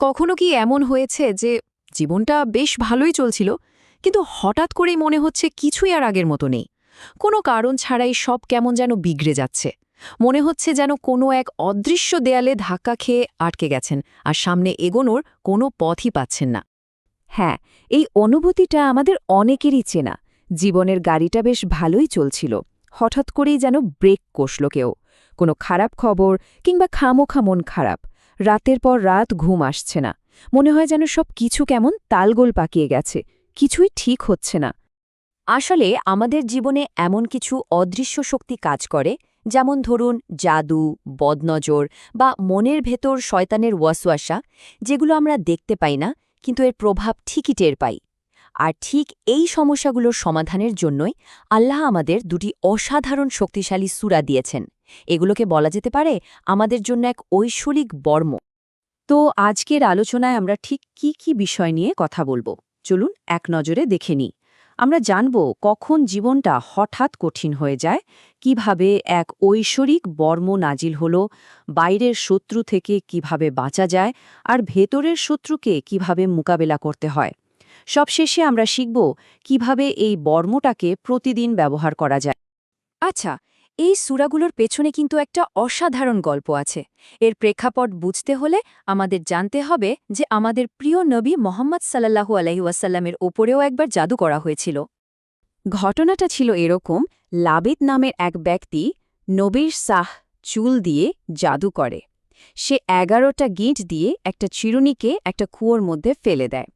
কখনো কি এমন হয়েছে যে জীবনটা বেশ ভালোই চলছিল, কিন্তু হঠাৎ করেই মনে হচ্ছে কিছুই আর আগের মতো নেই? কোনো কারণ ছাড়াই সব কেমন যেন বিগড়ে যাচ্ছে। মনে হচ্ছে যেন কোনো এক অদৃশ্য দেয়ালে ধাক্কা খেয়ে আটকে গেছেন, আর সামনে এগোনোর কোনো পথই পাচ্ছেন না। হ্যাঁ এই অনুভূতিটা আমাদের অনেকেরই চেনা। জীবনের গাড়িটা বেশ ভালোই চলছিল। হঠাৎ করেই যেন ব্রেক কষল কেউ। কোনো খারাপ খবর কিংবা খামোখা মন খারাপ। রাতের পর রাত ঘুম আসছে না। মনে হয় যেন সব কিছু কেমন তালগোল পাকিয়ে গেছে। কিছুই ঠিক হচ্ছে না। আসলে আমাদের জীবনে এমন কিছু অদৃশ্য শক্তি কাজ করে, যেমন ধরুন জাদু, বদনজর বা মনের ভেতর শয়তানের ওয়াসওয়াসা, যেগুলো আমরা দেখতে পাই না, কিন্তু এর প্রভাব ঠিকই টের পাই। আর ঠিক এই সমস্যাগুলোর সমাধানের জন্যই আল্লাহ আমাদের দুটি অসাধারণ শক্তিশালী সুরা দিয়েছেন। এগুলোকে বলা যেতে পারে আমাদের জন্য এক ঐশ্বরিক বর্ম। তো আজকের আলোচনায় আমরা ঠিক কি কি বিষয় নিয়ে কথা বলব? চলুন এক নজরে দেখে নিই। আমরা জানব কখন জীবনটা হঠাৎ কঠিন হয়ে যায়, কীভাবে এক ঐশ্বরিক বর্ম নাজিল হল, বাইরের শত্রু থেকে কীভাবে বাঁচা যায়, আর ভেতরের শত্রুকে কীভাবে মোকাবেলা করতে হয়। সবশেষে আমরা শিখব কীভাবে এই বর্মটাকে প্রতিদিন ব্যবহার করা যায়। আচ্ছা এই সুরাগুলোর পেছনে কিন্তু একটা অসাধারণ গল্প আছে। এর প্রেক্ষাপট বুঝতে হলে আমাদের জানতে হবে যে আমাদের প্রিয় নবী মোহাম্মদ সাল্লাহু আলহি ওয়াসাল্লামের ওপরেও একবার জাদু করা হয়েছিল। ঘটনাটা ছিল এরকম, লাবিদ নামের এক ব্যক্তি নবীর সাহ চুল দিয়ে জাদু করে। সে এগারোটা গিঁট দিয়ে একটা চিরুনিকে একটা কুয়োর মধ্যে ফেলে দেয়।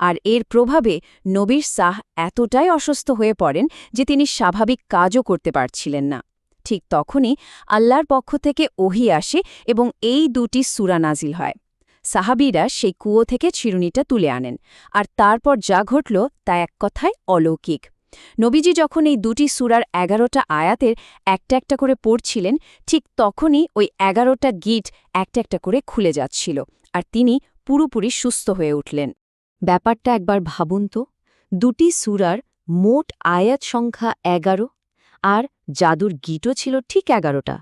আর এর প্রভাবে নবীর শাহ এতটাই অসুস্থ হয়ে পড়েন যে তিনি স্বাভাবিক কাজও করতে পারছিলেন না। ঠিক তখনই আল্লাহর পক্ষ থেকে ওহি আসে এবং এই দুটি সুরা নাজিল হয়। সাহাবিরা সেই কুয়ো থেকে চিরুনিটা তুলে আনেন আর তারপর যা ঘটল তা এক কথায় অলৌকিক। নবীজি যখন এই দুটি সুরার এগারোটা আয়াতের একটা একটা করে পড়ছিলেন, ঠিক তখনই ওই এগারোটা গিট একটা একটা করে খুলে যাচ্ছিল আর তিনি পুরোপুরি সুস্থ হয়ে উঠলেন। ব্যাপারটা একবার ভাবুন তো। দুটি সুরার মোট আয়াত সংখ্যা এগারো আর জাদুর গিটও ছিল ঠিক এগারোটা।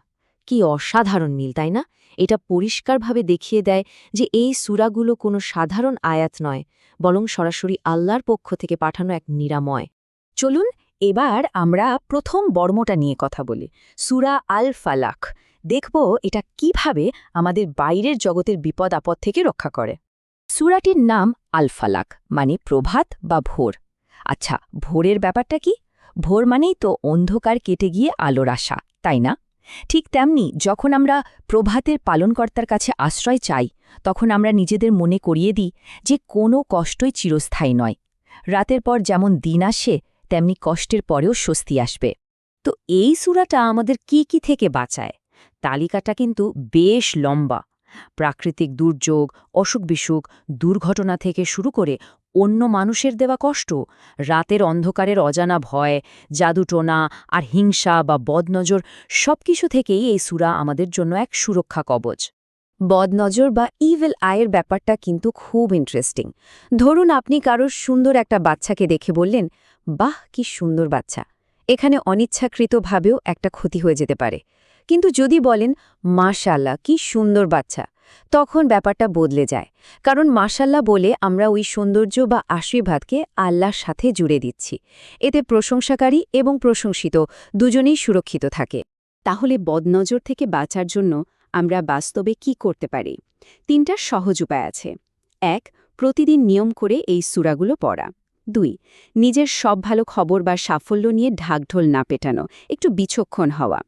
কি অসাধারণ মিল, তাই না? এটা পরিষ্কারভাবে দেখিয়ে দেয় যে এই সুরাগুলো কোনো সাধারণ আয়াত নয়, বরং সরাসরি আল্লাহর পক্ষ থেকে পাঠানো এক নিরাময়। চলুন এবার আমরা প্রথম বর্মটা নিয়ে কথা বলি, সুরা আল ফালাক দেখব এটা কীভাবে আমাদের বাইরের জগতের বিপদ আপদ থেকে রক্ষা করে। সুরাটির নাম আলফালাক মানে প্রভাত বা ভোর। আচ্ছা ভোরের ব্যাপারটা কি? ভোর মানেই তো অন্ধকার কেটে গিয়ে আলোর আশা, তাই না? ঠিক তেমনি যখন আমরা প্রভাতের পালনকর্তার কাছে আশ্রয় চাই, তখন আমরা নিজেদের মনে করিয়ে দিই যে কোনো কষ্টই চিরস্থায়ী নয়। রাতের পর যেমন দিন আসে, তেমনি কষ্টের পরেও স্বস্তি আসবে। তো এই সুরাটা আমাদের কি কি থেকে বাঁচায়? তালিকাটা কিন্তু বেশ লম্বা। প্রাকৃতিক দুর্যোগ, অসুখ বিসুখ, দুর্ঘটনা থেকে শুরু করে অন্য মানুষের দেওয়া কষ্ট, রাতের অন্ধকারের অজানা ভয় জাদুটোনা আর হিংসা বা বদনজর সবকিছু থেকেই এই সুরা আমাদের জন্য এক সুরক্ষা কবচ। বদনজর বা ইভেল আয়ের ব্যাপারটা কিন্তু খুব ইন্টারেস্টিং ধরুন আপনি কারোর সুন্দর একটা বাচ্চাকে দেখে বললেন, বাহ, কি সুন্দর বাচ্চা। এখানে অনিচ্ছাকৃতভাবেও একটা ক্ষতি হয়ে যেতে পারে। কিন্তু যদি বলেন মাশাল্লাহ কি সুন্দর বাচ্চা, তখন ব্যাপারটা বদলে যায়। কারণ মাশাল্লাহ বলে আমরা ওই সৌন্দর্য বা আশীর্বাদকে আল্লাহর সাথে জুড়ে দিচ্ছি। এতে প্রশংসাকারী এবং প্রশংসিত দুজনেই সুরক্ষিত থাকে। তাহলে বদনজর থেকে বাঁচার জন্য আমরা বাস্তবে কি করতে পারি? তিনটা সহজ উপায় আছে। এক, প্রতিদিন নিয়ম করে এই সুরাগুলো পড়া। দুই, নিজের সব ভালো খবর বা সাফল্য নিয়ে ঢাকঢোল না পেটানো, একটু বিচক্ষণ হওয়া।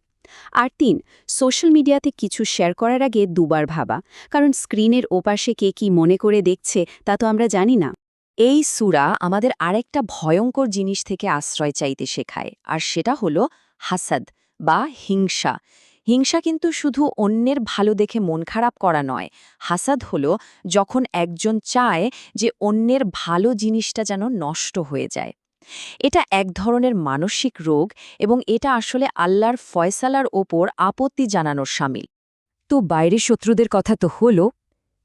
আর তিন সোশ্যাল মিডিয়াতে কিছু শেয়ার করার আগে দুবার ভাবা, কারণ স্ক্রিনের ওপাশে কে কি মনে করে দেখছে তা তো আমরা জানি না। এই সুরা আমাদের আরেকটা ভয়ঙ্কর জিনিস থেকে আশ্রয় চাইতে শেখায়, আর সেটা হলো হাসাদ বা হিংসা। হিংসা কিন্তু শুধু অন্যের ভালো দেখে মন খারাপ করা নয়, হাসাদ হলো যখন একজন চায় যে অন্যের ভালো জিনিসটা যেন নষ্ট হয়ে যায়। এটা এক ধরনের মানসিক রোগ এবং এটা আসলে আল্লাহর ফয়সালার ওপর আপত্তি জানানোর সামিল। তো বাইরের শত্রুদের কথা তো হল,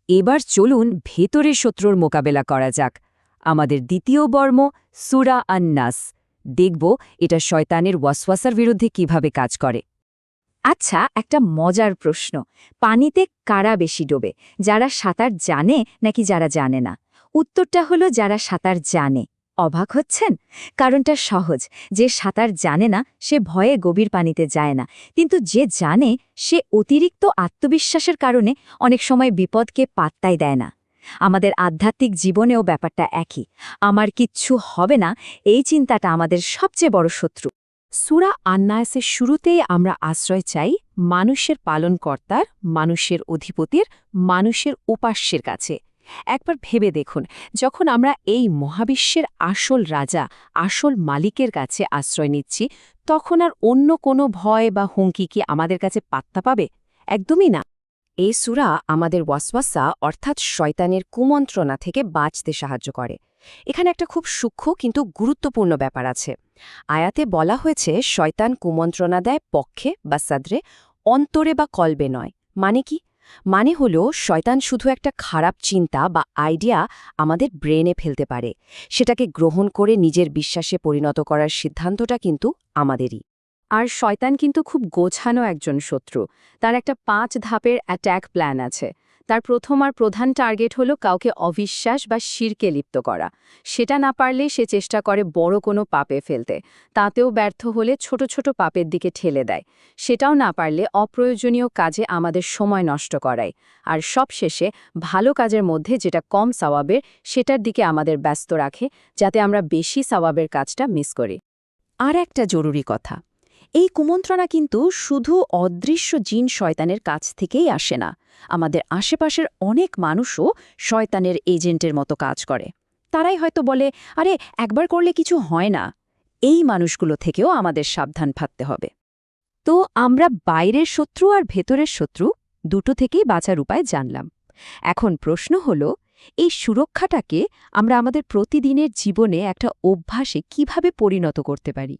এবার চলুন ভেতরের শত্রুর মোকাবেলা করা যাক। আমাদের দ্বিতীয় বর্ম, সুরা আন্নাস। দেখব এটা শয়তানের ওয়াসওয়াসার বিরুদ্ধে কীভাবে কাজ করে। আচ্ছা একটা মজার প্রশ্ন। পানিতে কারা বেশি ডোবে? যারা সাঁতার জানে নাকি যারা জানে না? উত্তরটা হলো যারা সাঁতার জানে। অবাক হচ্ছেন? কারণটা সহজ। যে সাঁতার জানে না, সে ভয়ে গভীর পানিতে যায় না। কিন্তু যে জানে, সে অতিরিক্ত আত্মবিশ্বাসের কারণে অনেক সময় বিপদকে পাত্তাই দেয় না। আমাদের আধ্যাত্মিক জীবনেও ব্যাপারটা একই। আমার কিচ্ছু হবে না, এই চিন্তাটা আমাদের সবচেয়ে বড় শত্রু। সুরা আন্নায়াসের শুরুতেই আমরা আশ্রয় চাই মানুষের পালনকর্তার, মানুষের অধিপতির, মানুষের উপাস্যের কাছে। একবার ভেবে দেখুন, যখন আমরা এই মহাবিশ্বের আসল রাজা, আসল মালিকের কাছে আশ্রয় নিচ্ছি, তখন আর অন্য কোনো ভয় বা হুমকি কি আমাদের কাছে পাত্তা পাবে? একদমই না। এই সুরা আমাদের ওয়াসওয়াসা, অর্থাৎ শয়তানের কুমন্ত্রণা থেকে বাঁচতে সাহায্য করে। এখানে একটা খুব সূক্ষ্ম কিন্তু গুরুত্বপূর্ণ ব্যাপার আছে। আয়াতে বলা হয়েছে, শয়তান কুমন্ত্রণা দেয় পক্ষে বা সাদ্রে, অন্তরে বা কলবে নয়। মানে কি? মানে হল, শয়তান শুধু একটা খারাপ চিন্তা বা আইডিয়া আমাদের ব্রেনে ফেলতে পারে। সেটাকে গ্রহণ করে নিজের বিশ্বাসে পরিণত করার সিদ্ধান্তটা কিন্তু আমাদেরই। আর শয়তান কিন্তু খুব গোছানো একজন শত্রু। তার একটা পাঁচ ধাপের অ্যাট্যাক প্ল্যান আছে। তার প্রথম আর প্রধান টার্গেট হলো কাউকে অবিশ্বাস বা শিরকে লিপ্ত করা। সেটা না পারলে সে চেষ্টা করে বড় কোনো পাপে ফেলতে। তাতেও ব্যর্থ হলে ছোট ছোট পাপের দিকে ঠেলে দেয়। সেটাও না পারলে অপ্রয়োজনীয় কাজে আমাদের সময় নষ্ট করায়। আর সবশেষে ভালো কাজের মধ্যে যেটা কম সাওয়াবের, সেটার দিকে আমাদের ব্যস্ত রাখে, যাতে আমরা বেশি সাওয়াবের কাজটা মিস করি। আর একটা জরুরি কথা। এই কুমন্ত্রণা কিন্তু শুধু অদৃশ্য জিন শয়তানের কাছ থেকেই আসে না। আমাদের আশেপাশের অনেক মানুষও শয়তানের এজেন্টের মতো কাজ করে। তারাই হয়তো বলে, আরে, একবার করলে কিছু হয় না। এই মানুষগুলো থেকেও আমাদের সাবধান থাকতে হবে। তো আমরা বাইরের শত্রু আর ভেতরের শত্রু দুটো থেকেই বাঁচার উপায় জানলাম। এখন প্রশ্ন হল, এই সুরক্ষাটাকে আমরা আমাদের প্রতিদিনের জীবনে একটা অভ্যাসে কীভাবে পরিণত করতে পারি?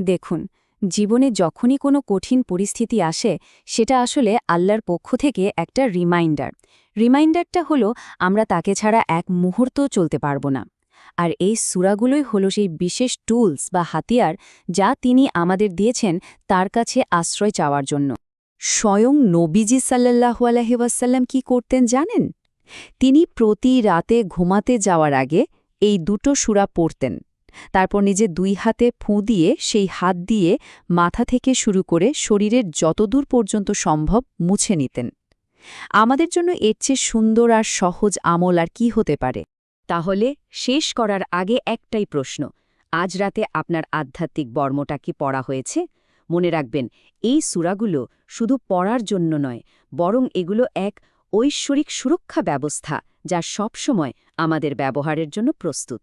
দেখুন জীবনে যখনই কোনো কঠিন পরিস্থিতি আসে, সেটা আসলে আল্লাহর পক্ষ থেকে একটা রিমাইন্ডার রিমাইন্ডারটা হলো, আমরা তাকে ছাড়া এক মুহূর্ত চলতে পারব না। আর এই সুরাগুলোই হলো সেই বিশেষ টুলস বা হাতিয়ার যা তিনি আমাদের দিয়েছেন তার কাছে আশ্রয় চাওয়ার জন্য। স্বয়ং নবীজি সাল্লাহু আলহিবাসাল্লাম কি করতেন জানেন? তিনি প্রতি রাতে ঘুমাতে যাওয়ার আগে এই দুটো সুরা পড়তেন। তারপর নিজে দুই হাতে ফুঁ দিয়ে সেই হাত দিয়ে মাথা থেকে শুরু করে শরীরের যতদূর পর্যন্ত সম্ভব মুছে নিতেন। আমাদের জন্য এর চেয়ে সুন্দর আর সহজ আমল আর কি হতে পারে? তাহলে শেষ করার আগে একটাই প্রশ্ন, আজ রাতে আপনার আধ্যাত্মিক বর্মটা কি পড়া হয়েছে? মনে রাখবেন, এই সুরাগুলো শুধু পড়ার জন্য নয়, বরং এগুলো এক ঐশ্বরিক সুরক্ষা ব্যবস্থা যা সবসময় আমাদের ব্যবহারের জন্য প্রস্তুত।